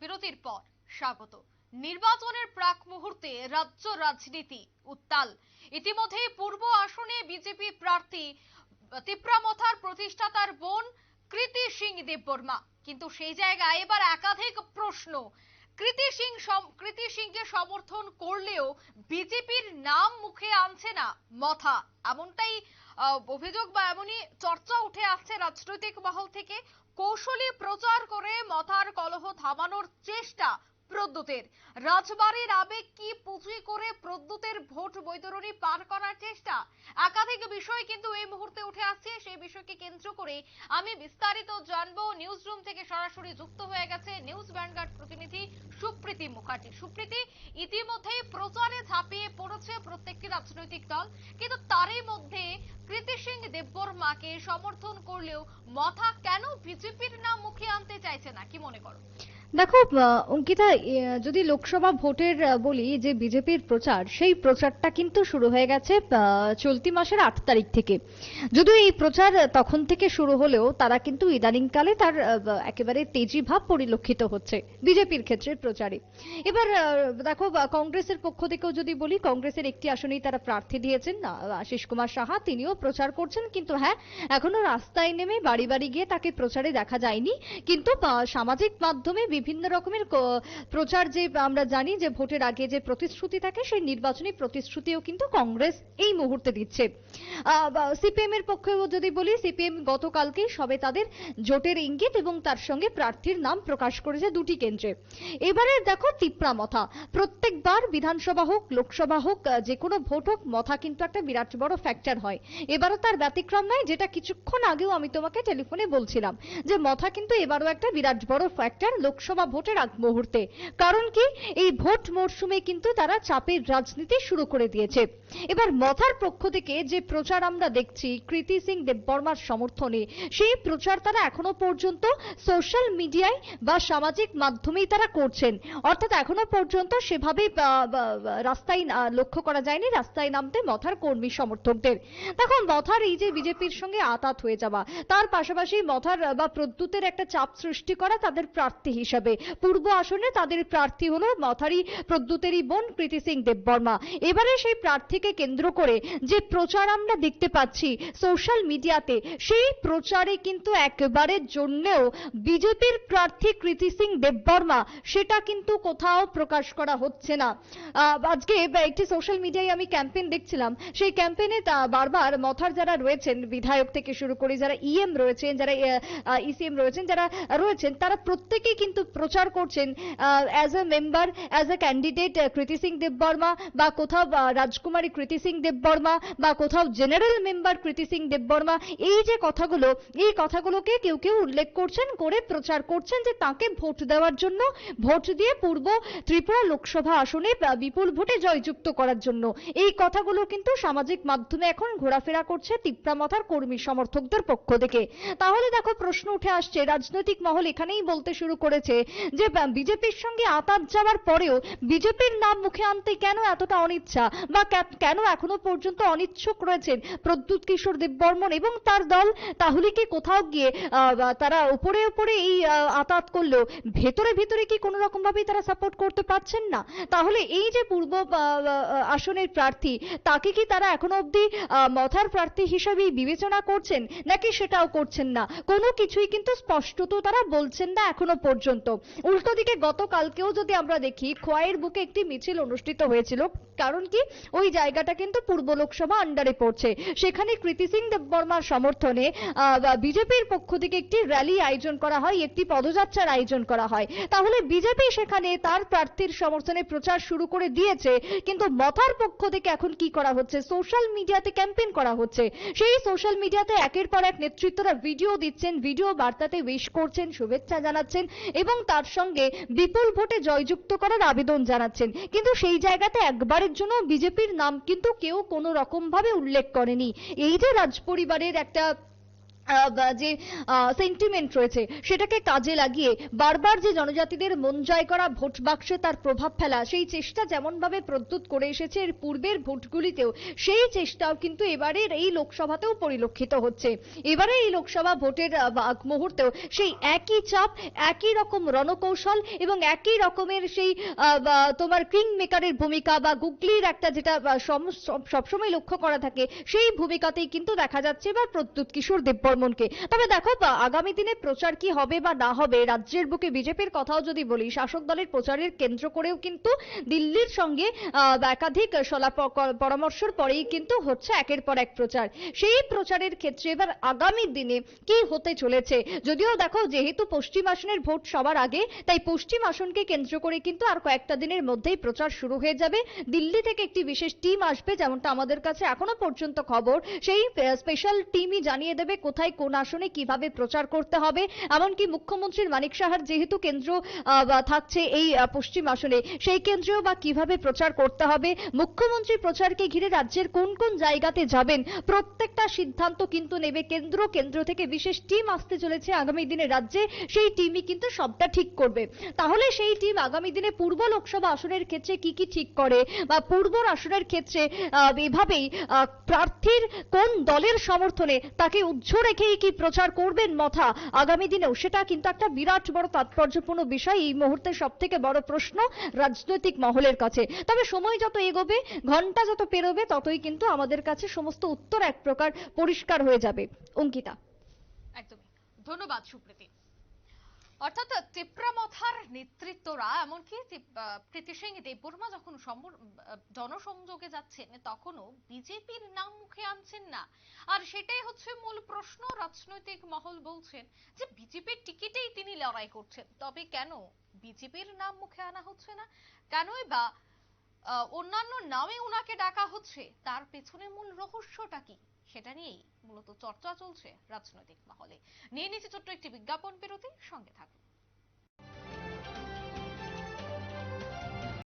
বিরতির পর স্বাগত। নির্বাচনের প্রাক মুহূর্তে রাজ্য রাজনীতি উত্তাল। ইতিমধ্যেই পূর্ব আসনে বিজেপি প্রার্থী তিপ্রামথার প্রতিষ্ঠাতার বোন কৃতি সিং দেববর্মা। কিন্তু সেই জায়গায় এবার একাধিক প্রশ্ন। কৃতি সিং কৃতি সিংকে সমর্থন করলেও বিজেপির নাম মুখে আনছে না মথা। এমনটাই অভিযোগ বা এমনই চর্চা উঠে আসছে রাজনৈতিক মহল থেকে। কৌশলী প্রচার করে মথার কলহ থামানোর চেষ্টা প্রদ্যুতের। রাজবাড়ির আবেগ কি পুঁজি করে প্রদ্যুতের ভোট বৈতরণী পার করার চেষ্টা? একাধিক বিষয় কিন্তু এই মুহূর্তে উঠে আসছে, সেই বিষয়কে কেন্দ্র করে আমি বিস্তারিত জানব। নিউজ রুম থেকে সরাসরি যুক্ত হয়ে গেছে নিউজ ভ্যানগার্ড প্রতিনিধি সুপ্রীতি মুখার্জি। সুপ্রীতি, ইতিমধ্যেই প্রচারে ঝাঁপিয়ে পড়েছে প্রত্যেকটি রাজনৈতিক দল, কিন্তু তারই মধ্যে কৃতি সিং দেববর্মাকে সমর্থন করলেও মথা কেন বিজেপির নাম মুখে আনতে চাইছে না? কি মনে করো? দেখো অঙ্কিতা যদি লোকসভা ভোটের বলি যে বিজেপির প্রচার, সেই প্রচারটা কিন্তু শুরু হয়ে গেছে চলতি মাসের আট তারিখ থেকে। যদিও এই প্রচার তখন থেকে শুরু হলেও তারা কিন্তু ইদানিংকালে তার একেবারে তেজি ভাব পরিলক্ষিত হচ্ছে বিজেপির ক্ষেত্রে প্রচারে। এবার দেখো কংগ্রেসের পক্ষ থেকেও যদি বলি, কংগ্রেসের একটি আসনেই তারা প্রার্থী দিয়েছেন আশিস কুমার সাহা, তিনিও প্রচার করছেন, কিন্তু হ্যাঁ এখনও রাস্তায় নেমে বাড়ি বাড়ি গিয়ে তাকে প্রচারে দেখা যায়নি। কিন্তু সামাজিক মাধ্যমে বিভিন্ন রকমের প্রচার যে আমরা জানি যে ভোটের আগে যে প্রতিশ্রুতি থাকে, সেই নির্বাচনী প্রতিশ্রুতিও কিন্তু কংগ্রেস এই মুহূর্তে দিচ্ছে। সিপিএম এর পক্ষেও যদি বলি, সিপিএম গতকালকেই সবে তাদের জোটের ইঙ্গিত এবং তার সঙ্গে প্রার্থীর নাম প্রকাশ করেছে দুটি কেন্দ্রে। এবারে দেখো তিপ্রা মথা। প্রত্যেকবার বিধানসভা হোক, লোকসভা হোক যে কোনো ভোট হোক, মথা কিন্তু একটা বিরাট বড় ফ্যাক্টর হয়। এবারও তার ব্যতিক্রম নয়, যেটা কিছুক্ষণ আগেও আমি তোমাকে টেলিফোনে বলছিলাম, যে মথা কিন্তু এবারও একটা বিরাট বড় ফ্যাক্টর লোকসভা ভোটের আগ মুহূর্তে। কারণ কি? এই ভোট মরশুমে কিন্তু তারা চাপের রাজনীতি শুরু করে দিয়েছে। এবার মথার পক্ষ থেকে যে প্রচার আমরা দেখছি, কৃতি সিং দেববর্মার সমর্থনে, সেই প্রচার তারা এখনও পর্যন্ত সোশ্যাল মিডিয়ায় বা সামাজিক মাধ্যমেই তারা করছেন। অর্থাৎ এখনও পর্যন্ত সেভাবে রাস্তায় লক্ষ্য করা যায়নি, রাস্তায় নামতে মথার কর্মী সমর্থকদের। দেখো মথার এই যে বিজেপির সঙ্গে আতাত হয়ে যাওয়া, তার পাশাপাশি মথার বা প্রদ্যুতের একটা চাপ সৃষ্টি করা তাদের প্রার্থী হিসাবে। পূর্ব আসনে তাদের প্রার্থী হলো মথারি প্রদ্যুতেরই বোন কৃতি সিং দেববর্মা। এবারে সেই প্রার্থীকে কেন্দ্র করে যে প্রচার আমরা দেখতে পাচ্ছি সোশ্যাল মিডিয়াতে, সেই প্রচারে কিন্তু একবারের জন্যেও বিজেপির প্রার্থী কৃতি সিং দেববর্মা, সেটা কিন্তু কোথাও প্রকাশ করা হচ্ছে না। আজকে একটি সোশ্যাল মিডিয়ায় আমি ক্যাম্পেইন দেখছিলাম। সেই ক্যাম্পেইনে বারবার মথার যারা রয়েছেন, বিধায়ক থেকে শুরু করে যারা ইএম রয়েছেন, যারা ইসিএম রয়েছেন, যারা রয়েছেন, তারা প্রত্যেকেই কিন্তু প্রচার করছেন as a member as a candidate Kriti Singh Debbarma বা কোথাও রাজকুমারী কৃতি সিং দেববর্মা বা কোথাও জেনারেল মেম্বার কৃতি সিং দেববর্মা, এই যে কথাগুলো, এই কথাগুলোকে কেউ কেউ উল্লেখ করছেন, করে প্রচার করছেন যে তাকে ভোট দেওয়ার জন্য, ভোট দিয়ে পূর্ব ত্রিপুরা লোকসভা আসনে বিপুল ভোটে জয়যুক্ত করার জন্য। এই কথাগুলো কিন্তু সামাজিক মাধ্যমে এখন ঘোরাফেরা করছে তিপ্রামথার কর্মী সমর্থকদের পক্ষ থেকে। তাহলে দেখো, প্রশ্ন উঠে আসছে, রাজনৈতিক মহল এখানেই বলতে শুরু করেছে যে বিজেপির সঙ্গে আতাত যাওয়ার পরেও বিজেপির নাম মুখে আনতে কেন এতটা অনিচ্ছা? বা কেন এখনও পর্যন্ত অনিচ্ছুক রয়েছেন প্রদ্যুৎ কিশোর দেববর্মন এবং তার দল? তাহলে কি কোথাও গিয়ে তারা উপরে উপরে এই আতাত করলেও ভেতরে ভেতরে কি কোনো রকম ভাবেই তারা সাপোর্ট করতে পারছেন না? তাহলে এই যে পূর্ব আসনের প্রার্থী, তাকে কি তারা এখনও অবধি মথার প্রার্থী হিসেবেই বিবেচনা করছেন? নাকি সেটাও করছেন না? কোনো কিছুই কিন্তু স্পষ্টত তারা বলছেন না এখনও পর্যন্ত। উল্টো দিকে গতকালকেও যদি আমরা দেখি, খোয়াইয়ের বুকে একটি মিছিল অনুষ্ঠিত হয়েছিল। কারণ কি? ওই জায়গাটা কিন্তু পূর্ব লোকসভা আন্ডারে পড়ছে। সেখানে কৃতি সিং দেববর্মার সমর্থনে বিজেপির পক্ষ থেকে একটি র্যালি আয়োজন করা হয়, একটি পদযাত্রার আয়োজন করা হয়। তাহলে বিজেপি সেখানে তার প্রার্থীর সমর্থনে প্রচার শুরু করে দিয়েছে, কিন্তু মথার পক্ষ থেকে এখন কি করা হচ্ছে? সোশ্যাল মিডিয়াতে ক্যাম্পেইন করা হচ্ছে। সেই সোশ্যাল মিডিয়াতে একের পর এক নেতৃত্বরা ভিডিও দিচ্ছেন ভিডিও বার্তাতে উইশ করছেন, শুভেচ্ছা জানাচ্ছেন এবং তার সঙ্গে বিপুল ভোটে জয়যুক্ত করার আবেদন জানাচ্ছেন। কিন্তু সেই জায়গাতে একবারের জন্য বিজেপির নাম কিন্তু কেউ কোনো রকম ভাবে উল্লেখ করেনি। এই যে রাজ পরিবারের একটা যে সেন্টিমেন্ট রয়েছে, সেটাকে কাজে লাগিয়ে বারবার যে জনজাতিদের মন জয় করা ভোট বাক্সে তার প্রভাব ফেলা, সেই চেষ্টা যেমন ভাবে প্রদ্যুৎ করে এসেছে, এর পূর্বের ভোটগুলিতেও সেই চেষ্টাও কিন্তু এবারের এই লোকসভাতেও পরিলক্ষিত হচ্ছে। এবারে এই লোকসভা ভোটের মুহূর্তেও সেই একই চাপ, একই রকম রণকৌশল এবং একই রকমের সেই তোমার কিং মেকারের ভূমিকা বা গুগলির একটা যেটা সম- সবসময় লক্ষ্য করা থাকে, সেই ভূমিকাতেই কিন্তু দেখা যাচ্ছে এবার প্রদ্যুৎ কিশোর দেববর্মনকে তবে দেখো আগামী দিনে প্রচার কি হবে বা না হবে, রাজ্যের বুকে বিজেপির কথাও যদি বলি, শাসক দলের প্রচারের কেন্দ্র করেও কিন্তু দিল্লির সঙ্গে একাধিক সলা পরামর্শের পরেই কিন্তু হচ্ছে একের পর এক প্রচার। সেই প্রচারের ক্ষেত্রে এবার আগামী দিনে কি হতে চলেছে? যদিও দেখো, যেহেতু পশ্চিম আসনের ভোট সবার আগে, তাই পশ্চিম আসনকে কেন্দ্র করে কিন্তু আর কয়েকটা দিনের মধ্যেই প্রচার শুরু হয়ে যাবে। দিল্লি থেকে একটি বিশেষ টিম আসবে, যেমনটা আমাদের কাছে এখনও পর্যন্ত খবর। সেই স্পেশাল টিমই জানিয়ে দেবে কোথায় কোন আসনে কীভাবে প্রচার করতে হবে? এমনকি মুখ্যমন্ত্রীর মানিক সাহার যেহেতু কেন্দ্র থাকছে এই পশ্চিম আসনে, সেই কেন্দ্রেও বা কীভাবে প্রচার করতে হবে? মুখ্যমন্ত্রী প্রচারকে ঘিরে রাজ্যের কোন কোন জায়গাতে যাবেন? প্রত্যেকটা সিদ্ধান্ত কিন্তু নেবে কেন্দ্র। কেন্দ্র থেকে বিশেষ টিম আসতে চলেছে আগামী দিনে রাজ্যে। সেই টিমই কিন্তু সবটা ঠিক করবে। তাহলে সেই টিম আগামী দিনে পূর্ব লোকসভা আসনের ক্ষেত্রে কি কি ঠিক করে? বা পূর্ব আসনের ক্ষেত্রে এভাবেই প্রার্থীর কোন দলের সমর্থনে তাকে উজ্জ্ব রেখেই কি প্রচার করবেন মথা? আগামী দিনেও সেটা কিন্তু একটা বিরাট বড় তাৎপর্যপূর্ণ বিষয়। এই মুহূর্তে সব থেকে বড় প্রশ্ন রাজনৈতিক মহলের কাছে। তবে সময় যত এগোবে, ঘণ্টা যত পেরোবে, ততই কিন্তু আমাদের কাছে সমস্ত উত্তর এক প্রকার পরিষ্কার হয়ে যাবে। অঙ্কিতা। একদম ধন্যবাদ সুপ্রীতি। অর্থাৎ তিপ্রামথার নেতৃত্বরা, এমনকি প্রীতি সিং দেববর্মা যখন জনসংযোগে যাচ্ছেন, তখনও বিজেপির নাম মুখে আনছেন না। আর সেটাই হচ্ছে মূল প্রশ্ন রাজনৈতিক মহল বলছেন যে, বিজেপির টিকিটেই তিনি লড়াই করছেন। তবে কেন বিজেপির নাম মুখে আনা হচ্ছে না? কেনই বা অন্যান্য নামে ওনাকে ডাকা হচ্ছে? তার পেছনে মূল রহস্যটা কি? সেটা নিয়েই মূলত চর্চা চলছে রাজনৈতিক মহলে। নিয়ে নিচ্ছে ছোট্ট একটি বিজ্ঞাপন বিরতি, সঙ্গে থাকুন।